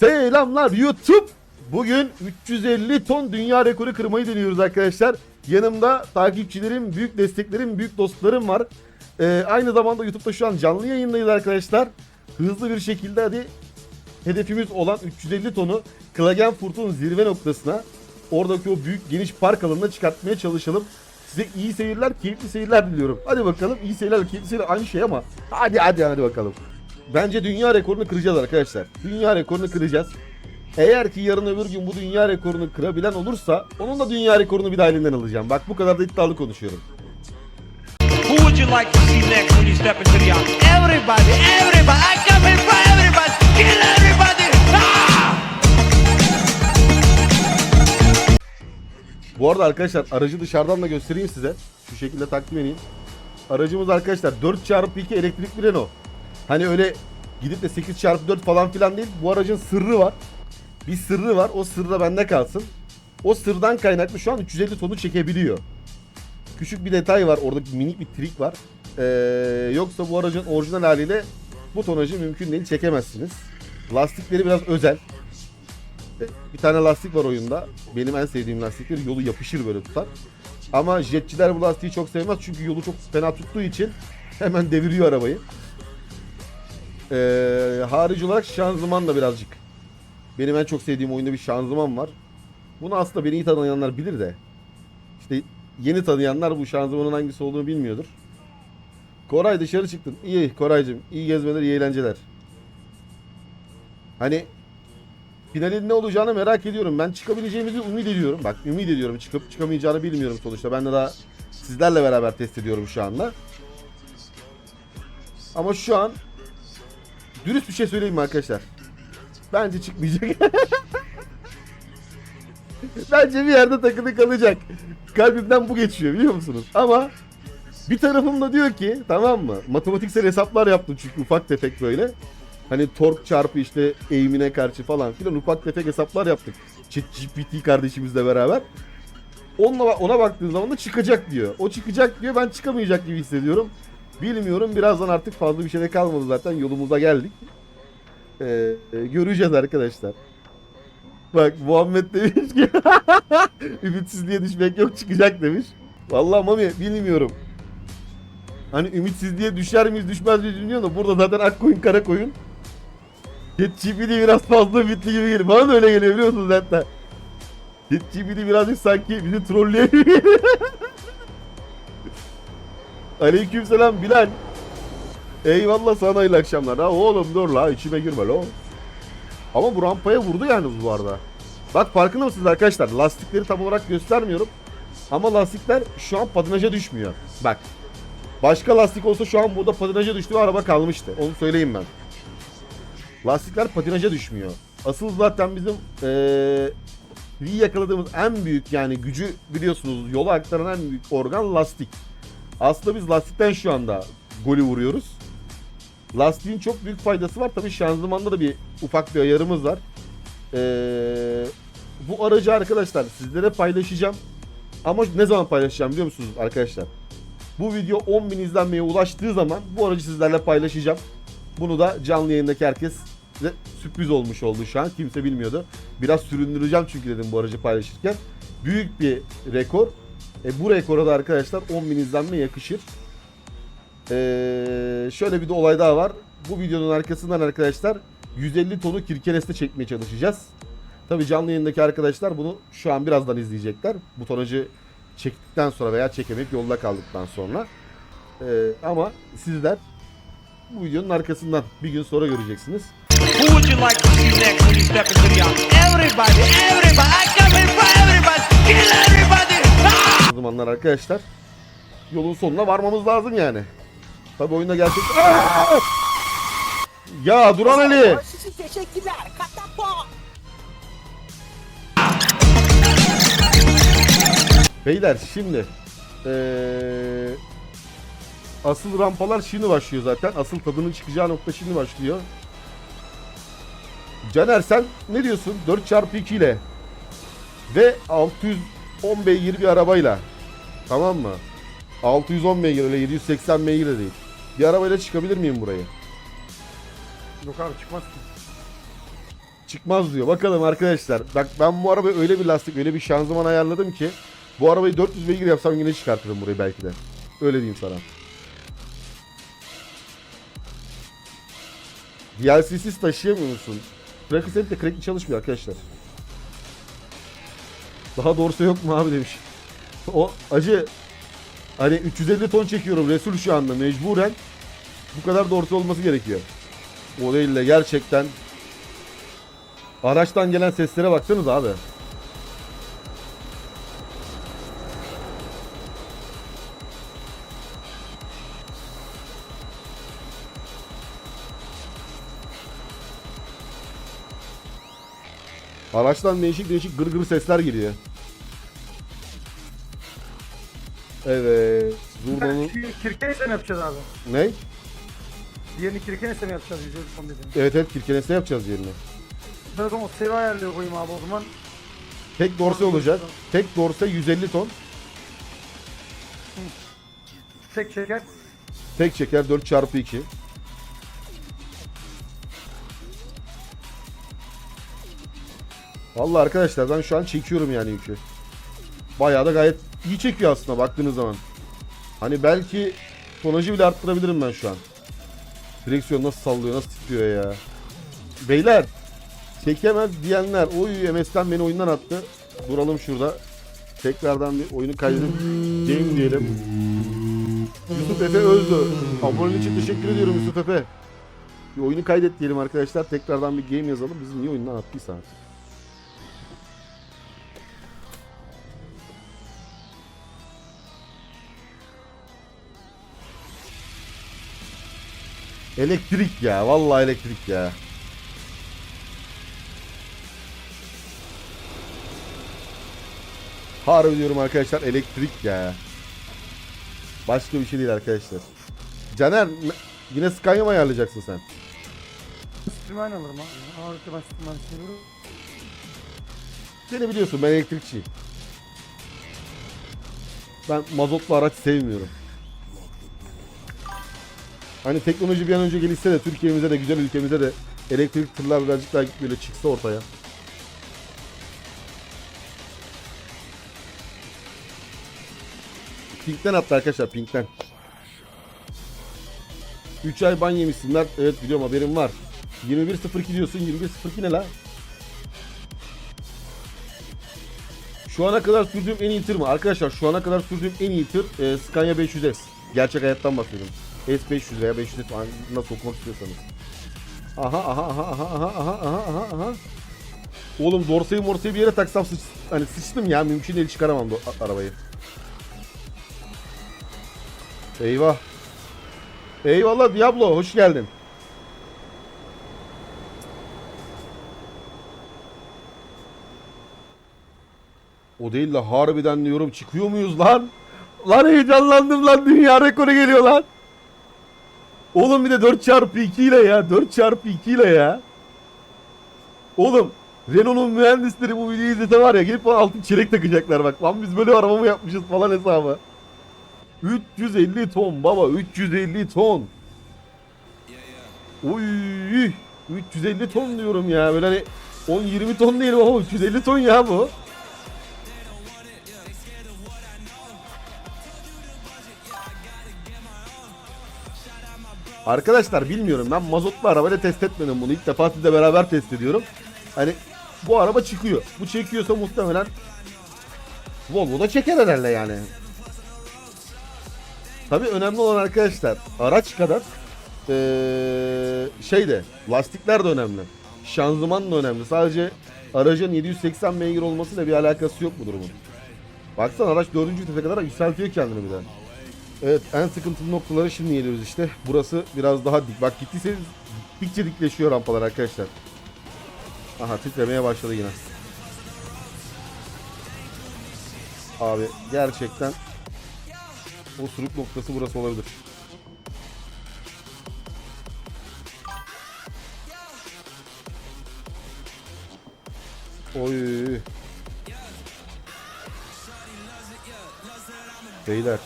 Selamlar YouTube. Bugün 350 ton dünya rekoru kırmayı deniyoruz arkadaşlar. Yanımda takipçilerim, büyük desteklerim, büyük dostlarım var. Ee, aynı zamanda YouTube'da şu an canlı yayındayız arkadaşlar. Hızlı bir şekilde hadi hedefimiz olan 350 tonu Klagenfurt'un zirve noktasına oradaki o büyük geniş park alanına çıkartmaya çalışalım. Size iyi seyirler, keyifli seyirler diliyorum. Hadi bakalım iyi seyirler, keyifli seyirler aynı şey ama hadi hadi hadi bakalım. Bence dünya rekorunu kıracağız arkadaşlar. Dünya rekorunu kıracağız. Eğer ki yarın öbür gün bu dünya rekorunu kırabilen olursa onun da dünya rekorunu bir daha elinden alacağım. Bak bu kadar da iddialı konuşuyorum. Who would you like to see next when you step into the octagon? Everybody, everybody, I come in for everybody, kill everybody! Ah! Bu arada arkadaşlar aracı dışarıdan da göstereyim size. Şu şekilde takdim edeyim. Aracımız arkadaşlar 4x2 elektrikli Renault. Hani öyle gidip de 8x4 falan filan değil. Bu aracın sırrı var. Bir sırrı var. O sırrı da bende kalsın. O sırdan kaynaklı şu an 350 tonu çekebiliyor. Küçük bir detay var. Orada minik bir trik var. Ee, yoksa bu aracın orijinal haliyle bu tonajı mümkün değil çekemezsiniz. Lastikleri biraz özel. Bir tane lastik var oyunda. Benim en sevdiğim lastikler yolu yapışır böyle tutar. Ama jetçiler bu lastiği çok sevmez çünkü yolu çok fena tuttuğu için hemen deviriyor arabayı. Ee, harici olarak şanzıman da birazcık. Benim en çok sevdiğim oyunda bir şanzıman var. Bunu aslında beni iyi tanıyanlar bilir de. İşte yeni tanıyanlar bu şanzımanın hangisi olduğunu bilmiyordur. Koray dışarı çıktın. İyi Koraycığım. iyi gezmeler, iyi eğlenceler. Hani finalin ne olacağını merak ediyorum. Ben çıkabileceğimizi ümit ediyorum. Bak ümit ediyorum. Çıkıp çıkamayacağını bilmiyorum sonuçta. Ben de daha sizlerle beraber test ediyorum şu anda. Ama şu an dürüst bir şey söyleyeyim mi arkadaşlar? Bence çıkmayacak. Bence bir yerde takılı kalacak. Kalbimden bu geçiyor biliyor musunuz? Ama bir tarafım da diyor ki tamam mı? Matematiksel hesaplar yaptım çünkü ufak tefek böyle. Hani tork çarpı işte eğimine karşı falan filan ufak tefek hesaplar yaptık. ChatGPT kardeşimizle beraber. Onunla, ona baktığın zaman da çıkacak diyor. O çıkacak diyor ben çıkamayacak gibi hissediyorum. Bilmiyorum birazdan artık fazla bir şey de kalmadı zaten yolumuza geldik. Ee, e, göreceğiz arkadaşlar. Bak Muhammed demiş ki ümitsizliğe düşmek yok çıkacak demiş. Vallahi Mami bilmiyorum. Hani ümitsizliğe düşer miyiz düşmez miyiz bilmiyorum da burada zaten ak koyun kara koyun. ChatGPT biraz fazla ümitli gibi geliyor. Bana da öyle geliyor biliyor musunuz hatta. ChatGPT birazcık sanki bizi trolleyebiliyor. Aleykümselam Bilal. Eyvallah sana hayırlı akşamlar. Ha oğlum dur la içime girme la. Ama bu rampaya vurdu yani bu arada. Bak farkında mısınız arkadaşlar? Lastikleri tam olarak göstermiyorum. Ama lastikler şu an patinaja düşmüyor. Bak. Başka lastik olsa şu an burada patinaja düştüğü araba kalmıştı. Onu söyleyeyim ben. Lastikler patinaja düşmüyor. Asıl zaten bizim iyi yakaladığımız en büyük yani gücü biliyorsunuz yola aktaran en büyük organ lastik. Aslında biz lastikten şu anda golü vuruyoruz. Lastiğin çok büyük faydası var. Tabii şanzımanda da bir ufak bir ayarımız var. Ee, bu aracı arkadaşlar sizlere paylaşacağım. Ama ne zaman paylaşacağım biliyor musunuz arkadaşlar? Bu video 10.000 izlenmeye ulaştığı zaman bu aracı sizlerle paylaşacağım. Bunu da canlı yayındaki herkes de sürpriz olmuş oldu şu an. Kimse bilmiyordu. Biraz süründüreceğim çünkü dedim bu aracı paylaşırken. Büyük bir rekor. E, bu rekora da arkadaşlar 10.000 izlenme yakışır. Ee, şöyle bir de olay daha var. Bu videonun arkasından arkadaşlar 150 tonu kirkereste çekmeye çalışacağız. Tabi canlı yayındaki arkadaşlar bunu şu an birazdan izleyecekler. Bu tonajı çektikten sonra veya çekemeyip yolda kaldıktan sonra. Ee, ama sizler bu videonun arkasından bir gün sonra göreceksiniz. Who would you like to see next when you step into the octagon? Everybody, everybody, I come for everybody, kill everybody! O zamanlar arkadaşlar yolun sonuna varmamız lazım yani. Tabi oyunda gerçek... Ya Duran Ali! Teşekkürler. Beyler şimdi eee, asıl rampalar şimdi başlıyor zaten. Asıl tadının çıkacağı nokta şimdi başlıyor. Caner sen ne diyorsun? 4x2 ile ve 610 beygir bir arabayla tamam mı? 610 beygir öyle 780 beygir de değil. Bir arabayla çıkabilir miyim burayı? Yok abi çıkmaz. çıkmaz diyor. Bakalım arkadaşlar. Bak ben bu arabaya öyle bir lastik, öyle bir şanzıman ayarladım ki bu arabayı 400 beygir yapsam yine çıkartırım burayı belki de. Öyle diyeyim sana. DLC'siz taşıyamıyor musun? Set de crackli çalışmıyor arkadaşlar. Daha doğrusu yok mu abi demiş. O acı hani 350 ton çekiyorum Resul şu anda mecburen bu kadar doğrusu olması gerekiyor. O değil de gerçekten araçtan gelen seslere baksanız abi. Araçtan değişik değişik gır gır sesler geliyor. Evet. Zurna'nın... Kirkenes'e mi yapacağız abi? Ne? Diğerini Kirkenes'e mi yapacağız? Yüzde son dediğin. Evet evet Kirkenes'te yapacağız yerini. Ben o zaman o seviye ayarlıyor koyayım abi o zaman. Tek dorse olacak. Tek dorse 150 ton. Tek çeker. Tek çeker 4 çarpı 2. Vallahi arkadaşlar ben şu an çekiyorum yani yükü. Bayağı da gayet iyi çekiyor aslında baktığınız zaman. Hani belki tonajı bile arttırabilirim ben şu an. Direksiyon nasıl sallıyor, nasıl titriyor ya. Beyler, çekemez diyenler, oy MS'den beni oyundan attı. Duralım şurada. Tekrardan bir oyunu kaydedip game diyelim. Yusuf Efe öldü. Aboneliğin için teşekkür ediyorum Yusuf Efe. Bir oyunu kaydet diyelim arkadaşlar. Tekrardan bir game yazalım. Bizi niye oyundan attıysa artık. Elektrik ya. Vallahi elektrik ya. Harbi diyorum arkadaşlar elektrik ya. Başka bir şey değil arkadaşlar. Caner yine Scania mı ayarlayacaksın sen? Streamline alırım abi. Ağırlıklı ben Streamline seviyorum. Seni biliyorsun ben elektrikçiyim. Ben mazotlu araç sevmiyorum. Hani teknoloji bir an önce gelişse de Türkiye'mize de güzel ülkemize de elektrik tırlar birazcık daha böyle çıksa ortaya. Pink'ten attı arkadaşlar Pink'ten. 3 ay ban yemişsinler. Evet biliyorum haberim var. 21.02 diyorsun. 21.02 ne la? Şu ana kadar sürdüğüm en iyi tır mı? Arkadaşlar şu ana kadar sürdüğüm en iyi tır e, Scania 500S. Gerçek hayattan bahsediyorum. S500 veya 500 falan nasıl okumak istiyorsanız. Aha aha aha aha aha aha aha aha. Oğlum dorsayı morsayı bir yere taksam sıç, hani sıçtım ya mümkün değil çıkaramam bu arabayı. Eyvah. Eyvallah Diablo hoş geldin. O değil de harbiden diyorum çıkıyor muyuz lan? Lan heyecanlandım lan dünya rekoru geliyor lan. Oğlum bir de 4 çarpı 2 ile ya 4 çarpı 2 ile ya. Oğlum Renault'un mühendisleri bu videoyu izlese var ya gelip bana altın çelik takacaklar bak. Lan biz böyle araba mı yapmışız falan hesabı. 350 ton baba 350 ton. Oy 350 ton diyorum ya böyle hani 10-20 ton değil ama 350 ton ya bu. Arkadaşlar bilmiyorum ben mazotlu arabayla test etmedim bunu. İlk defa sizle beraber test ediyorum. Hani bu araba çıkıyor. Bu çekiyorsa muhtemelen Volvo da çeker herhalde yani. Tabii önemli olan arkadaşlar araç kadar eee şey de lastikler de önemli. Şanzıman da önemli. Sadece aracın 780 beygir olmasıyla bir alakası yok bu durumun. Baksana araç 4. vitese kadar yükseltiyor kendini bir de. Evet en sıkıntılı noktaları şimdi geliyoruz işte. Burası biraz daha dik. Bak gittiyse gittikçe dikleşiyor rampalar arkadaşlar. Aha titremeye başladı yine. Abi gerçekten o sürük noktası burası olabilir. Oy. Beyler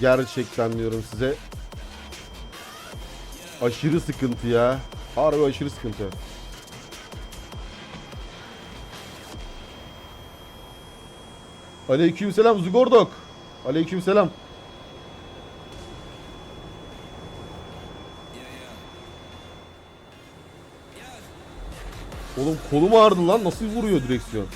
Gerçekten diyorum size. Aşırı sıkıntı ya. Harbi aşırı sıkıntı. Aleykümselam Zugordok. Aleykümselam. Oğlum kolum ağrıdı lan. Nasıl vuruyor direksiyon?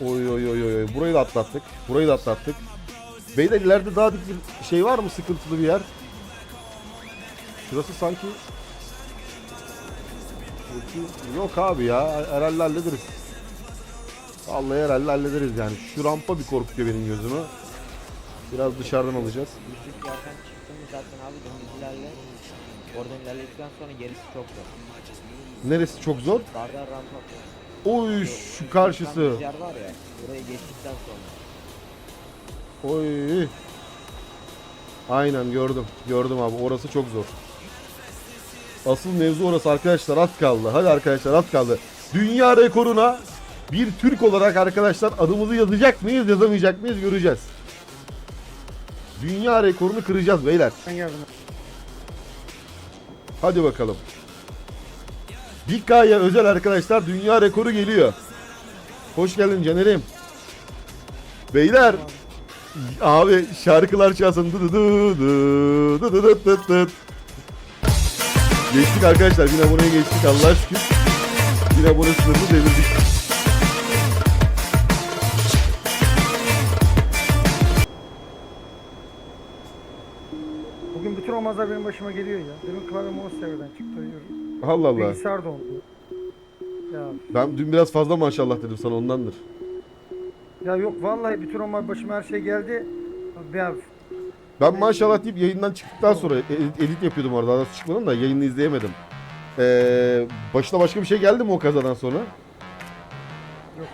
Oy oy oy oy. Burayı da atlattık. Burayı da atlattık. Beyler ileride daha bir şey var mı? Sıkıntılı bir yer. Şurası sanki... Yok abi ya. Herhalde hallederiz. Vallahi herhalde hallederiz yani. Şu rampa bir korkutuyor benim gözümü. Biraz dışarıdan alacağız. Düşük yerden çıktım mı zaten abi dümdüz ilerle. Oradan ilerledikten sonra gerisi çok zor. Neresi çok zor? Dardan rampa. Oy şu karşısı. Dümdüz yer var ya. Burayı geçtikten sonra. Oy. Aynen gördüm. Gördüm abi. Orası çok zor. Asıl mevzu orası arkadaşlar. Az kaldı. Hadi arkadaşlar az kaldı. Dünya rekoruna bir Türk olarak arkadaşlar adımızı yazacak mıyız yazamayacak mıyız göreceğiz. Dünya rekorunu kıracağız beyler. Hadi bakalım. Dikkaya özel arkadaşlar dünya rekoru geliyor. Hoş geldin Caner'im. Beyler. Abi şarkılar çalsın. Dı dı dı dı dı dı. Geçtik arkadaşlar. Bin aboneye geçtik Allah'a şükür. Bin abone sınırını devirdik. Bugün bütün olmazlar benim başıma geliyor ya. Benim klavyem o serverden çıktı. Yürü. Allah Allah. Bilgisayar dondu. Ya, Ben dün biraz fazla maşallah dedim sana ondandır. ya yok vallahi bütün olmaz başıma her şey geldi. Ya, Ben maşallah deyip yayından çıktıktan sonra edit, edit yapıyordum orada. Daha doğrusu çıkmadım da yayını izleyemedim. Ee, başına başka bir şey geldi mi o kazadan sonra? yok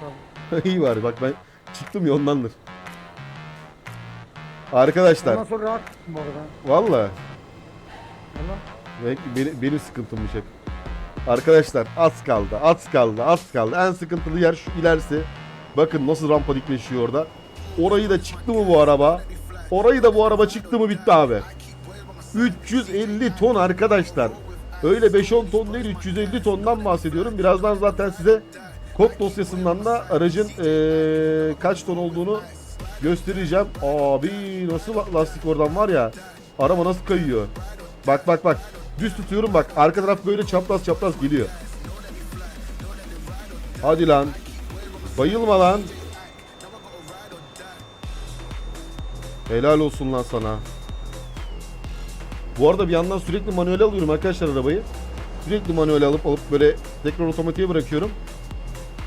abi. İyi bari bak ben çıktım ya ondandır. Arkadaşlar Ondan sonra rahat bu arada. valla Valla. Benim, benim, benim sıkıntımmış hep. Arkadaşlar az kaldı az kaldı az kaldı. En sıkıntılı yer şu ilerisi. Bakın nasıl rampa dikleşiyor orada. Orayı da çıktı mı bu araba? Orayı da bu araba çıktı mı bitti abi. 350 ton arkadaşlar. Öyle 5-10 ton değil 350 tondan bahsediyorum. Birazdan zaten size kod dosyasından da aracın eee, kaç ton olduğunu göstereceğim. Abi nasıl la- lastik oradan var ya. Araba nasıl kayıyor. Bak bak bak. Düz tutuyorum bak. Arka taraf böyle çapraz çapraz geliyor. Hadi lan. Bayılma lan. Helal olsun lan sana. Bu arada bir yandan sürekli manuel alıyorum arkadaşlar arabayı. Sürekli manuel alıp alıp böyle tekrar otomatiğe bırakıyorum.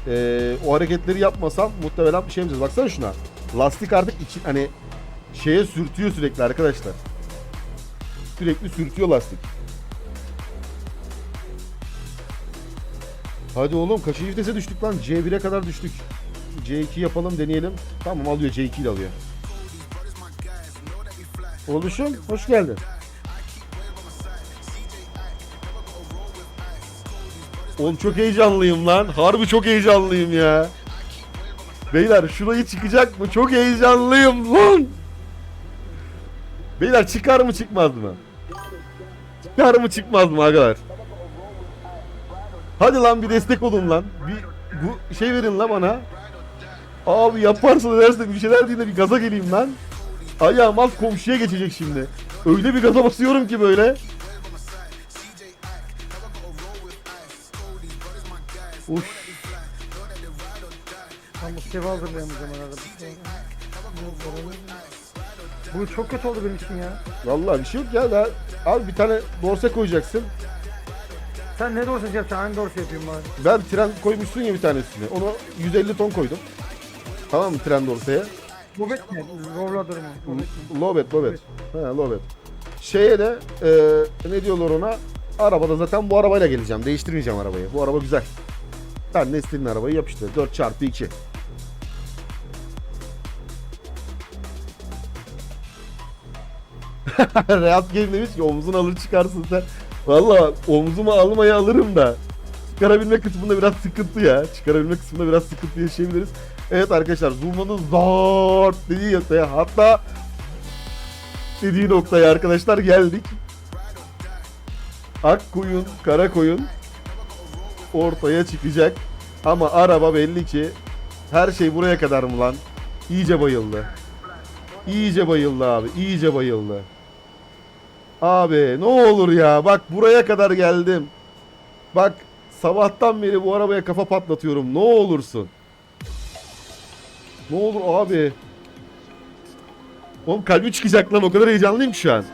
Ee, o hareketleri yapmasam muhtemelen bir şey yapacağız. Baksana şuna. Lastik artık içi, hani şeye sürtüyor sürekli arkadaşlar. Sürekli sürtüyor lastik. Hadi oğlum kaçıncı vitese düştük lan? C1'e kadar düştük. C2 yapalım deneyelim. Tamam alıyor C2 ile alıyor. Oluşum hoş geldin. Oğlum çok heyecanlıyım lan. Harbi çok heyecanlıyım ya. Beyler şurayı çıkacak mı? Çok heyecanlıyım lan. Beyler çıkar mı çıkmaz mı? Çıkar mı çıkmaz mı arkadaşlar? Hadi lan bir destek olun lan. Bir bu şey verin lan bana. Abi yaparsın dersin bir şeyler de bir gaza geleyim lan. Ayağım az komşuya geçecek şimdi. Öyle bir gaza basıyorum ki böyle. Uf. Ben bu sevi hazırlayamayacağım herhalde. Bu çok kötü oldu benim için ya. Vallahi bir şey yok ya daha. Abi bir tane dorse koyacaksın. Sen ne doğrusu yapacaksın? Aynı doğrusu yapayım bari. Ben tren koymuşsun ya bir tanesini. Onu 150 ton koydum. Tamam mı tren dorseye? Bobet mi? Rolladır mı? Bobet mi? Lobet, lobet. He, lobet. Şeye de e, ne diyorlar ona? Arabada zaten bu arabayla geleceğim. Değiştirmeyeceğim arabayı. Bu araba güzel. Ben Nesli'nin arabayı yapıştır. 4 çarpı 2. Rehat Game demiş ki omzunu alır çıkarsın sen. Valla omzuma almayı alırım da. Çıkarabilme kısmında biraz sıkıntı ya. Çıkarabilme kısmında biraz sıkıntı yaşayabiliriz. Evet arkadaşlar Zulma'nın zart dediği noktaya hatta dediği noktaya arkadaşlar geldik. Ak koyun, kara koyun ortaya çıkacak. Ama araba belli ki her şey buraya kadar mı lan? İyice bayıldı. İyice bayıldı abi. iyice bayıldı. Abi ne olur ya. Bak buraya kadar geldim. Bak sabahtan beri bu arabaya kafa patlatıyorum. Ne olursun. Ne olur abi. Oğlum kalbi çıkacak lan. O kadar heyecanlıyım şu an.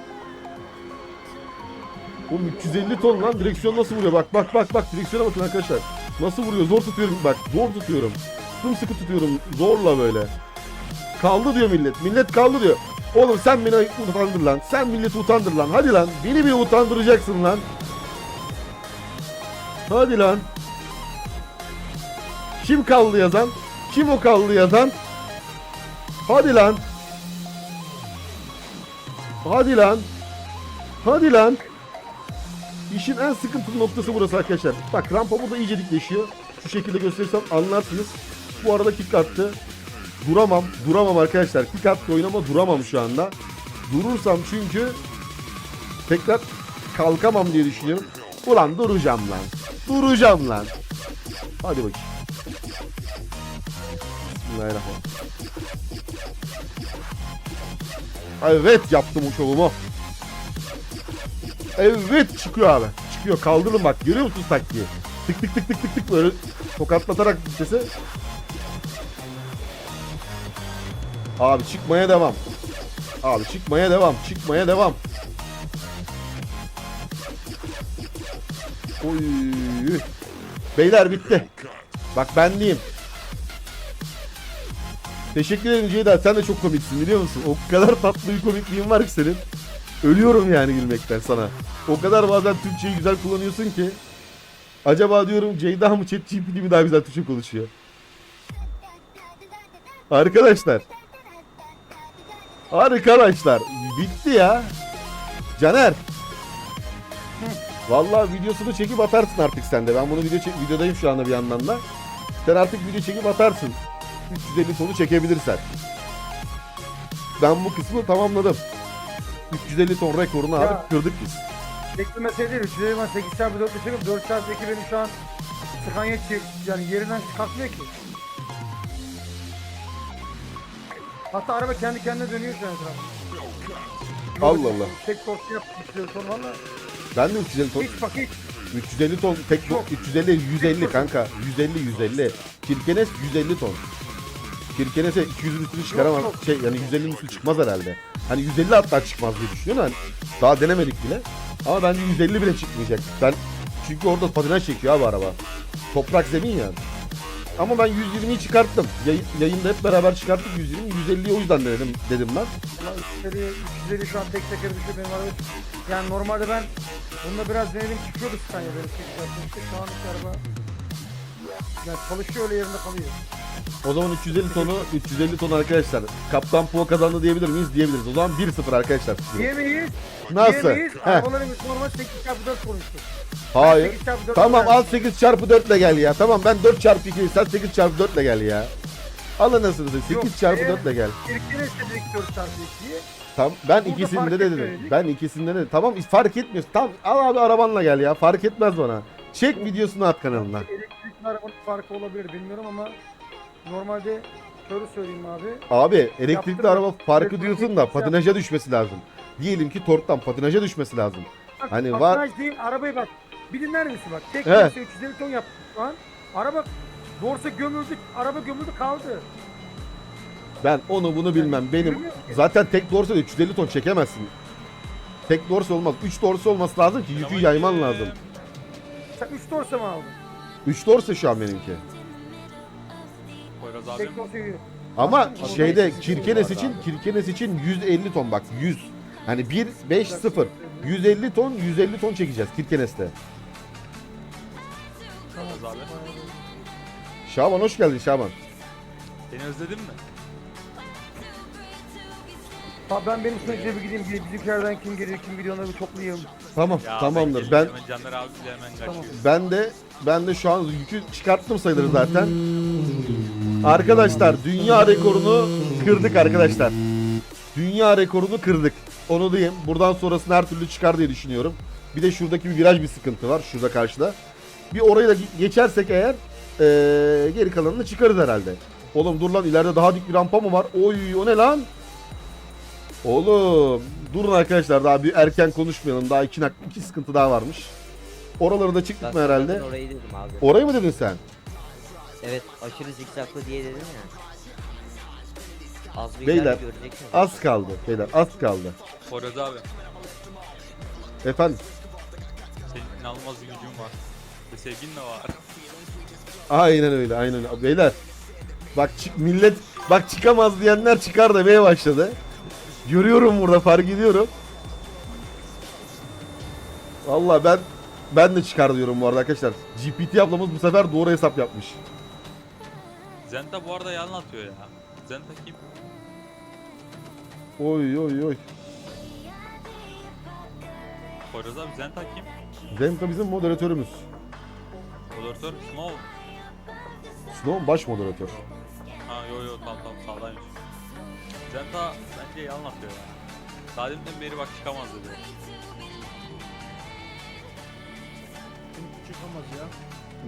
Oğlum 350 ton lan. Direksiyon nasıl vuruyor? Bak bak bak bak. Direksiyona bakın arkadaşlar. Nasıl vuruyor? Zor tutuyorum bak. Zor tutuyorum. Sımsıkı tutuyorum. Zorla böyle. Kaldı diyor millet. Millet kaldı diyor. Oğlum sen beni utandır lan. Sen milleti utandır lan. Hadi lan. Beni bir utandıracaksın lan. Hadi lan. Kim kaldı yazan? Kim o kaldı yazan? Hadi lan. Hadi lan. Hadi lan. İşin en sıkıntılı noktası burası arkadaşlar. Bak rampa burada iyice dikleşiyor. Şu şekilde gösterirsem anlarsınız. Bu arada kick attı. Duramam. Duramam arkadaşlar. Kick attı oyun ama duramam şu anda. Durursam çünkü tekrar kalkamam diye düşünüyorum. Ulan duracağım lan. Duracağım lan. Hadi bakayım. Bismillahirrahmanirrahim. Evet yaptım o şovumu. Evet çıkıyor abi. Çıkıyor kaldırın bak görüyor musunuz taktiği? Tık tık tık tık tık tık böyle tokatlatarak vitesi. Abi çıkmaya devam. Abi çıkmaya devam. Çıkmaya devam. Oy. Beyler bitti. Bak ben diyeyim. Teşekkür ederim Ceyda. Sen de çok komiksin biliyor musun? O kadar tatlı bir komikliğin var ki senin. Ölüyorum yani gülmekten sana. O kadar bazen Türkçeyi güzel kullanıyorsun ki. Acaba diyorum Ceyda mı ChatGPT mi daha güzel Türkçe konuşuyor? Arkadaşlar. Arkadaşlar. Bitti ya. Caner. Vallahi videosunu çekip atarsın artık sen de. Ben bunu video çek videodayım şu anda bir yandan da. Sen artık video çekip atarsın. 350 tonu çekebilirsen. Ben bu kısmı tamamladım. 350 ton rekorunu Ya. abi kırdık biz. Beklemeseydi 3 lirayı ben 8 çarpı 4 çekip 4 çarpı 2 benim şu an Scania çek yani yerinden kalkmıyor ki. Hatta araba kendi kendine dönüyor şu an etrafında. Allah Allah. Tek torsu yaptım 3 lira sonra valla. Ben de 350 ton Hiç bak hiç. 350 ton tek ton 350 150 kanka. 150 150 Kirkenes 150 ton. Kirkenes'e 200'ün üstünü çıkaramaz Yok, şey yani 150'nin üstü çıkmaz herhalde. Hani 150 hatta çıkmaz diye düşünüyorum hani daha denemedik bile. Ama bence 150 bile çıkmayacak. Ben çünkü orada patinaj çekiyor abi araba. Toprak zemin yani ama ben 120'yi çıkarttım. Yay- yayında hep beraber çıkarttık 120. 150'yi o yüzden dedim, dedim ben. Ulan 350, 350 şu an tek teker düşüyor benim araba. Yani normalde ben bununla biraz denedim çıkıyordu Scania benim tek yapmıştı. Şu an araba yani çalışıyor öyle yerinde kalıyor. O zaman 350 tonu 350 ton arkadaşlar. Kaptan Puo kazandı diyebilir miyiz? Diyebiliriz. O zaman 1-0 arkadaşlar. Diyemeyiz. Nasıl? Diyemeyiz. Heh. Arabaların normal 8 çarpı 4 konuştuk. Hayır. 8 çarpı 4 Tamam al 8 çarpı 4 ile gel ya. Tamam ben 4 çarpı 2 sen 8 çarpı 4 ile gel ya. Al anasını satayım. 8 Yok, çarpı eğer- 4 ile gel. İlkini istedik 4 çarpı 2'yi. Tamam ben Burada ikisinde de dedim. etmedik. Ben ikisinde de Tamam fark etmiyor. Tamam al abi arabanla gel ya. Fark etmez bana. Çek videosunu at kanalına. Elektrikli arabanın farkı olabilir bilmiyorum ama normalde şöyle söyleyeyim abi. Abi elektrikli Yaptım. araba farkı diyorsun da patinaja düşmesi lazım. Diyelim ki torktan patinaja düşmesi lazım. Bak, Hani var- var. değil arabayı bak. Bir dinler misin bak. Tek dorsa 350 ton yaptık şu an. Araba dorsa gömüldü. Araba gömüldü kaldı. Ben onu bunu bilmem. Benim yürümüyor ki. zaten tek dorsa 350 ton çekemezsin. Tek dorsa olmaz. 3 dorsa olması lazım ki yükü yayman lazım. Sen 3 dorsa mı aldın? 3 dorsa şu an benimki. Tek dorsa. Ama şeyde Kirkenes için Kirkenes için 150 ton bak 100. Hani 1 5 0. 150 ton 150 ton çekeceğiz Kirkenes'te. Abi. Şaban hoş geldin Şaban. Seni özledin mi? Ha ben benim sürekli bir gideyim. bir Bizimkilerden kim gelir kim gidiyor onları bir toplayayım. Tamam Ya tamamdır. ben... Ben Hemen Caner abi bile hemen kaçıyor. ben de ben de şu an yükü çıkarttım sayılır zaten. Arkadaşlar dünya rekorunu kırdık arkadaşlar. Dünya rekorunu kırdık. Onu diyeyim. Buradan sonrasını her türlü çıkar diye düşünüyorum. Bir de şuradaki bir viraj bir sıkıntı var. Şurada karşıda. Bir orayı da geçersek eğer Ee, geri kalanını çıkarız herhalde. Oğlum dur lan ileride daha dik bir rampa mı var? Oy o ne lan? Oğlum durun arkadaşlar daha bir erken konuşmayalım. Daha iki, iki sıkıntı daha varmış. Oraları da çıktık mı herhalde? Orayı dedim abi. Orayı mı dedin sen? evet aşırı zikzaklı diye dedim ya. Az bir Beyler. Az kaldı beyler az kaldı. Poyraz abi. Efendim Senin inanılmaz bir gücün var. Ve sevgin de var. aynen öyle aynen öyle. Beyler bak çık, millet bak çıkamaz diyenler çıkar demeye başladı. Görüyorum burada fark ediyorum. Valla ben ben de çıkar diyorum bu arada arkadaşlar. GPT ablamız bu sefer doğru hesap yapmış. Zenta bu arada yalan atıyor ya. Zenta kim? Oy oy oy. Poyraz abi Zenta kim? Zemka bizim moderatörümüz. Moderatör Snow. Snow baş moderatör. Ha yo yo tamam tamam sağdaymış. Zenta bence yalan atıyor ya. Daha deminden beri bak çıkamaz dedi. Çıkamaz ya.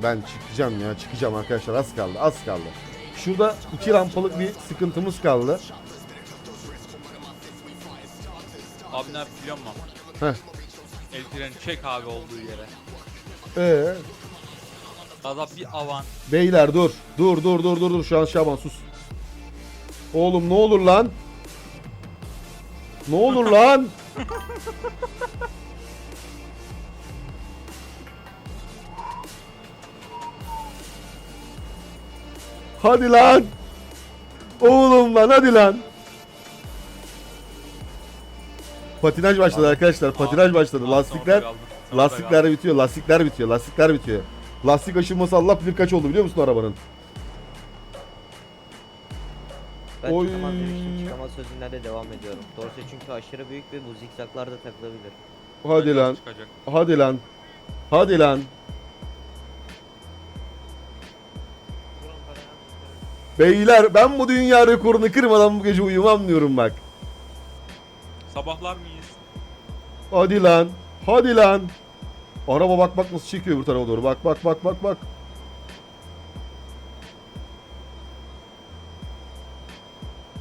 Ben çıkacağım ya çıkacağım arkadaşlar az kaldı az kaldı. Şurada iki rampalık bir sıkıntımız kaldı. Abi ne yap biliyor musun? Heh. El freni çek abi olduğu yere. Ee, Daha bir avan. beyler dur. Dur dur dur dur dur şu an Şaban sus. Oğlum ne olur lan? Ne olur lan? Hadi lan. Oğlum lan hadi lan. Patinaj başladı arkadaşlar. Patinaj başladı. Lastikler lastikler bitiyor. Lastikler bitiyor. Lastikler bitiyor. Lastik aşınması Allah bilir kaç oldu biliyor musun arabanın? Ben Oy. çıkamaz demiştim. Çıkamaz sözünden de devam ediyorum. Dorse çünkü aşırı büyük ve bu zikzaklarda takılabilir. Hadi lan. Çıkacak. Hadi lan. Hadi lan. Beyler ben bu dünya rekorunu kırmadan bu gece uyumam diyorum bak. Sabahlar mıyız? Hadi lan. Hadi lan. Araba bak bak nasıl çekiyor bu tarafa doğru. Bak bak bak bak bak.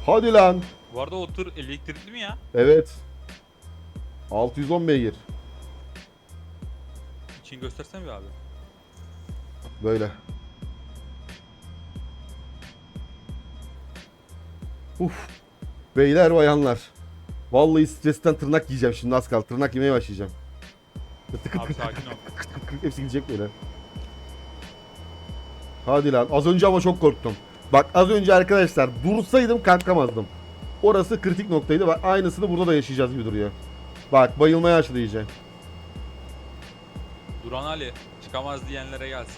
Hadi lan. Bu arada o tır elektrikli mi ya? Evet. 610 beygir. İçini göstersene bir abi. Böyle. Uf. Beyler bayanlar. Vallahi stresten tırnak yiyeceğim şimdi az kaldı. Tırnak yemeye başlayacağım. Tık tık Abi tık sakin ol. hepsi gidecek böyle. Hadi lan. Az önce ama çok korktum. Bak az önce arkadaşlar dursaydım kalkamazdım. Orası kritik noktaydı. Bak aynısını burada da yaşayacağız gibi duruyor. Bak bayılmaya başladı iyice. Duran Ali çıkamaz diyenlere gelsin.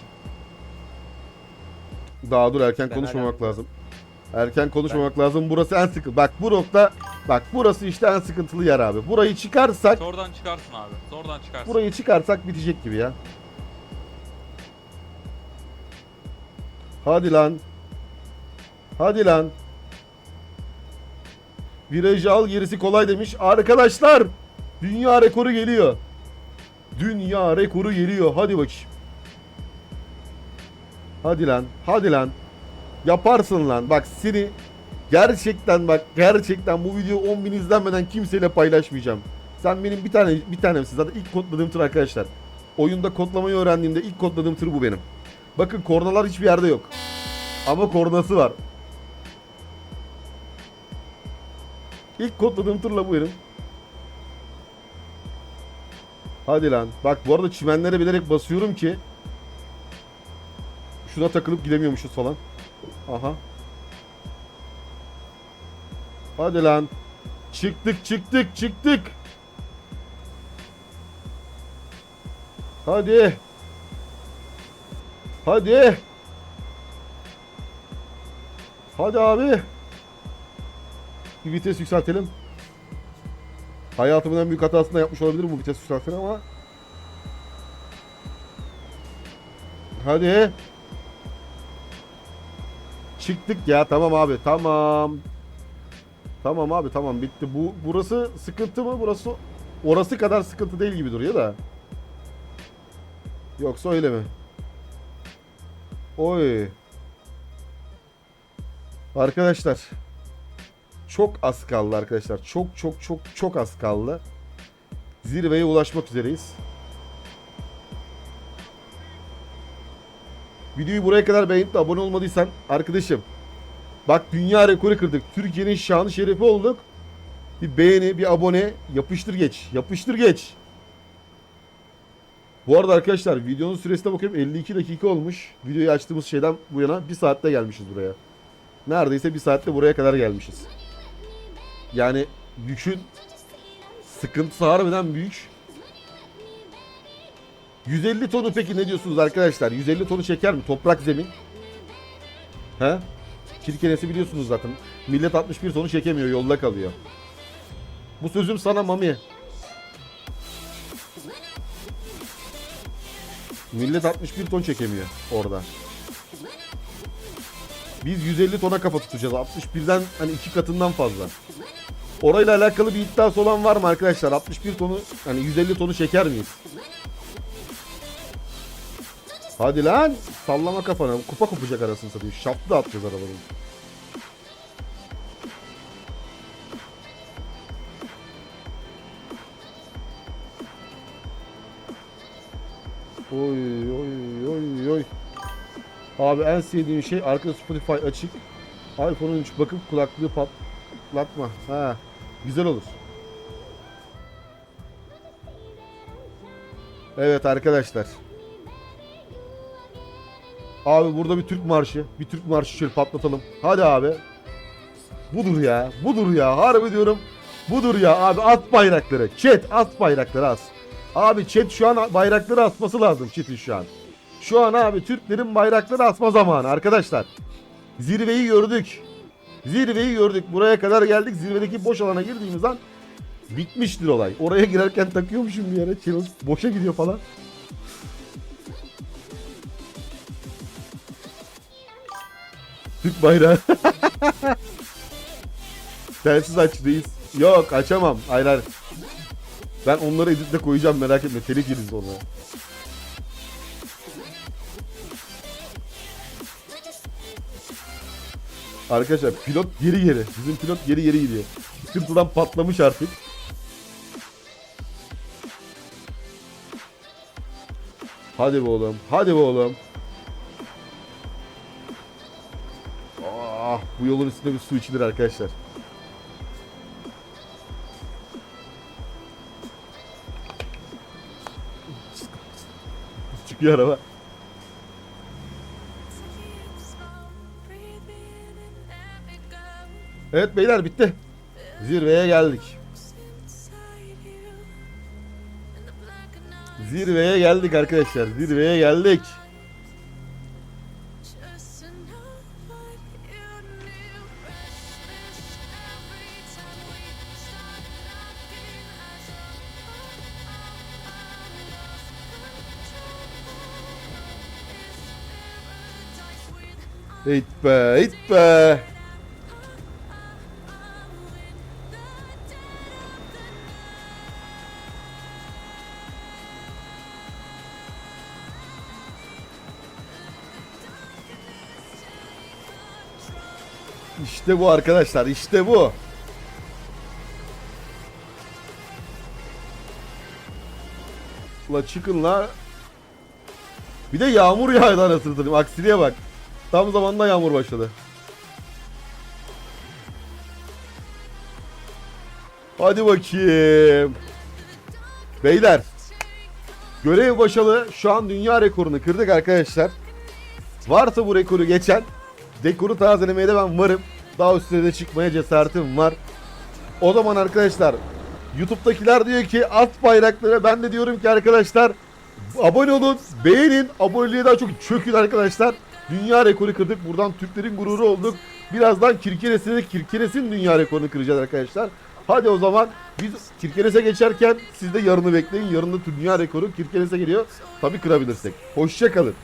Daha dur erken Ben konuşmamak hala- lazım. Erken konuşmamak lazım. Burası en sıkıntı. Bak bu nokta bak burası işte en sıkıntılı yer abi. Burayı çıkarsak Sonradan çıkarsın abi. Sonradan çıkarsın. burayı çıkarsak bitecek gibi ya. Hadi lan. Hadi lan. Virajı al gerisi kolay demiş. Arkadaşlar dünya rekoru geliyor. Dünya rekoru geliyor. Hadi bakayım. Hadi lan. Hadi lan. Yaparsın lan. Bak seni gerçekten bak gerçekten bu video 10 bin izlenmeden kimseyle paylaşmayacağım. Sen benim bir tane bir tanemsin. Zaten ilk kodladığım tır arkadaşlar. Oyunda kodlamayı öğrendiğimde ilk kodladığım tır bu benim. Bakın kornalar hiçbir yerde yok. Ama kornası var. İlk kodladığım tırla bu benim. Hadi lan. Bak bu arada çimenlere bilerek basıyorum ki şuna takılıp gidemiyormuşuz falan. Aha. Hadi lan. Çıktık çıktık çıktık. Hadi. Hadi. Hadi abi. Bir vites yükseltelim. Hayatımın en büyük hatasını yapmış olabilirim bu vites yükselteni ama. Hadi. Çıktık ya tamam abi tamam. Tamam abi tamam bitti. Bu burası sıkıntı mı? Burası orası kadar sıkıntı değil gibi duruyor da. Yoksa öyle mi? Oy. Arkadaşlar. Çok az kaldı arkadaşlar. Çok çok çok çok az kaldı. Zirveye ulaşmak üzereyiz. Videoyu buraya kadar beğenip de abone olmadıysan arkadaşım bak dünya rekoru kırdık. Türkiye'nin şanı şerefi olduk. Bir beğeni, bir abone yapıştır geç. Yapıştır geç. Bu arada arkadaşlar videonun süresine bakıyorum 52 dakika olmuş. Videoyu açtığımız şeyden bu yana 1 saatte gelmişiz buraya. Neredeyse 1 saatte buraya kadar gelmişiz. Yani yükün sıkıntısı harbiden büyük. 150 tonu peki ne diyorsunuz arkadaşlar? 150 tonu çeker mi? Toprak zemin. He? Kirkenesi biliyorsunuz zaten. Millet 61 tonu çekemiyor yolda kalıyor. Bu sözüm sana Mami. Millet 61 ton çekemiyor orada. Biz 150 tona kafa tutacağız. 61'den hani iki katından fazla. Orayla alakalı bir iddiası olan var mı arkadaşlar? 61 tonu hani 150 tonu çeker miyiz? Hadi lan. Sallama kafanı. Kupa kopacak arasını satayım. Şaplı atacağız arabanın. Oy oy oy oy. Abi en sevdiğim şey arkada Spotify açık. iPhone 13 bakıp kulaklığı patlatma. Ha, güzel olur. Evet arkadaşlar. Abi burada bir Türk marşı. Bir Türk marşı şöyle patlatalım. Hadi abi. Budur ya. Budur ya. Harbi diyorum. Budur ya abi at bayrakları. Chat at bayrakları as. Abi chat şu an bayrakları asması lazım chat'in şu an. Şu an abi Türklerin bayrakları asma zamanı arkadaşlar. Zirveyi gördük. Zirveyi gördük. Buraya kadar geldik. Zirvedeki boş alana girdiğimiz an bitmiştir olay. Oraya girerken takıyormuşum bir yere. Channel boşa gidiyor falan. Türk bayrağı. Telsiz aç reis. Yok açamam. Hayır hayır. Ben onları editle koyacağım merak etme. Telif yeriz onlara. Arkadaşlar pilot geri geri. Bizim pilot geri geri gidiyor. Sıkıntıdan patlamış artık. Hadi be oğlum. Hadi be oğlum. Ah, bu yolun üstünde bir su içilir arkadaşlar. Çıkıyor araba. Evet beyler bitti. Zirveye geldik. Zirveye geldik arkadaşlar. Zirveye geldik. Hit be, be. İşte bu arkadaşlar, işte bu. La çıkın la. Bir de yağmur yağdı anasını satayım. Aksiliğe bak. Tam zamanında yağmur başladı. Hadi bakayım. Beyler. Görev başarılı. Şu an dünya rekorunu kırdık arkadaşlar. Varsa bu rekoru geçen dekoru tazelemeye de ben varım. Daha üstüne de çıkmaya cesaretim var. O zaman arkadaşlar YouTube'dakiler diyor ki at bayrakları. Ben de diyorum ki arkadaşlar abone olun, beğenin, aboneliğe daha çok çökün arkadaşlar. Dünya rekoru kırdık. Buradan Türklerin gururu olduk. Birazdan Kirkenes'e de Kirkenes'in dünya rekorunu kıracağız arkadaşlar. Hadi o zaman biz Kirkenes'e geçerken siz de yarını bekleyin. Yarın da dünya rekoru Kirkenes'e geliyor. Tabii kırabilirsek. Hoşçakalın.